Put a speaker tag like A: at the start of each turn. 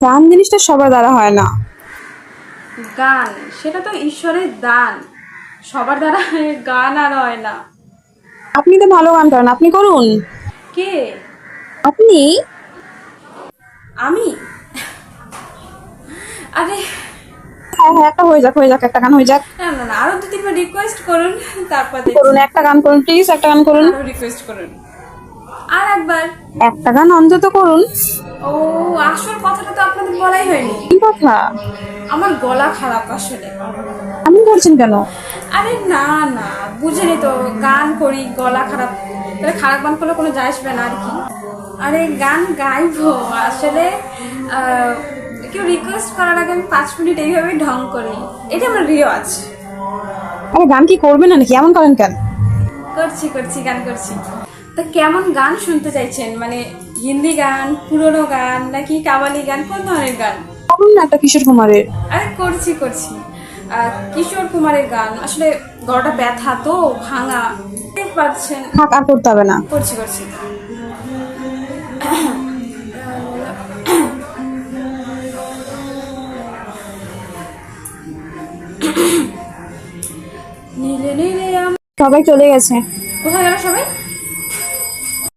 A: গান জিনিসটা সবার দ্বারা হয় না।
B: গান সেটা তো ঈশ্বরের দান। সবার দ্বারা গান আর হয় না।
A: আপনি তো ভালো গান করেন আপনি করুন।
B: কে?
A: আপনি?
B: আমি? আরে
A: হ্যাঁ হ্যাঁ একটা হয়ে যাক হয়ে যাক একটা গান হয়ে যাক।
B: না না আরও দু তিনবার রিকোয়েস্ট করুন তারপর
A: করুন একটা গান করুন প্লিজ একটা গান করুন।
B: রিকোয়েস্ট করুন। আর একবার।
A: একটা গান অন্তত করুন।
B: ও আসল আপনাদের বলাই হয়নি।
A: কি কথা?
B: আমার গলা খারাপ আসলে।
A: আপনি করছেন কেন?
B: আরে না না বুঝেনি তো গান করি গলা খারাপ। তাহলে খারাপ গান করলে কোনো যায় আসবে না আর কি? আরে গান গাইবো আসলে কেউ রিকোয়েস্ট করার আগে আমি পাঁচ মিনিট এইভাবেই ঢং করি। এটা আমার রেওয়াজ।
A: আরে গান কি করবেন না নাকি? এমন করেন কেন?
B: করছি করছি গান করছি। তা কেমন গান শুনতে চাইছেন? মানে হিন্দি গান পুরোনো গান নাকি কাবালি গান কোন ধরনের গান?
A: করুন না একটা কিশোর কুমারের।
B: আরে করছি করছি। কিশোর কুমারের গান। আসলে গলাটা ব্যথা তো ভাঙা। পারছেন
A: থাক আর করতে হবে না।
B: করছি করছি। নীলে নীলে
A: সবাই চলে গেছে।
B: কোথায় গেল সবাই?